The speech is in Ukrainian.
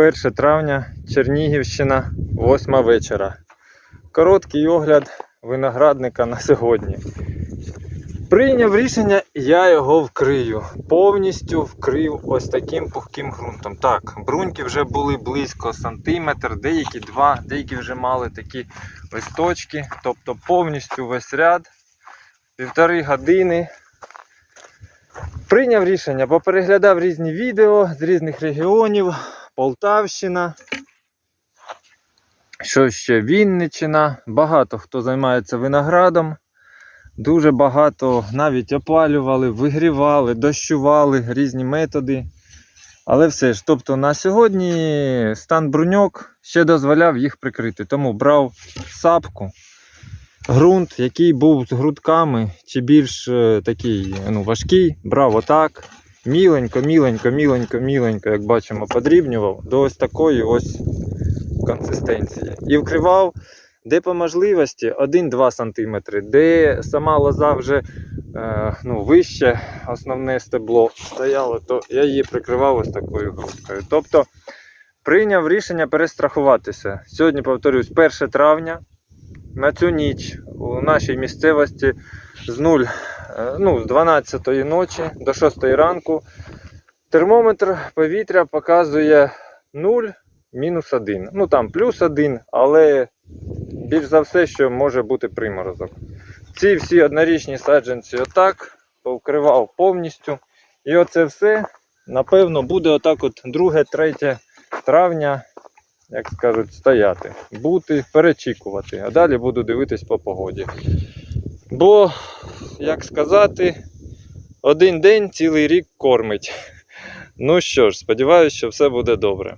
1 травня, Чернігівщина, 8 вечора. Короткий огляд виноградника на сьогодні. Прийняв рішення, я його вкрию. Повністю вкрив ось таким пухким ґрунтом. Так, бруньки вже були близько сантиметр, деякі два, деякі вже мали такі листочки. Тобто повністю весь ряд, півтори години. Прийняв рішення, попереглядав різні відео з різних регіонів, Полтавщина. Що ще Вінниччина. Багато хто займається виноградом. Дуже багато навіть опалювали, вигрівали, дощували різні методи. Але все ж, тобто на сьогодні стан бруньок ще дозволяв їх прикрити. Тому брав сапку, ґрунт, який був з грудками, чи більш е, такий ну, важкий, брав отак. Міленько, міленько, міленько, міленько, як бачимо, подрібнював до ось такої ось консистенції. І вкривав де по можливості 1-2 см, де сама лоза вже е, ну, вище основне стебло стояло, то я її прикривав ось такою грудкою. Тобто прийняв рішення перестрахуватися. Сьогодні, повторюсь, 1 травня. На цю ніч у нашій місцевості з 0, е, ну, з 12 ночі до 6 ранку термометр повітря показує 0 мінус 1. Ну там плюс 1, але більш за все, що може бути приморозок. Ці всі однорічні саджанці отак повкривав повністю. І оце все, напевно, буде отак от 2-3 травня, як скажуть, стояти, бути, перечікувати. А далі буду дивитись по погоді. Бо, як сказати, один день цілий рік кормить. Ну що ж, сподіваюся, що все буде добре.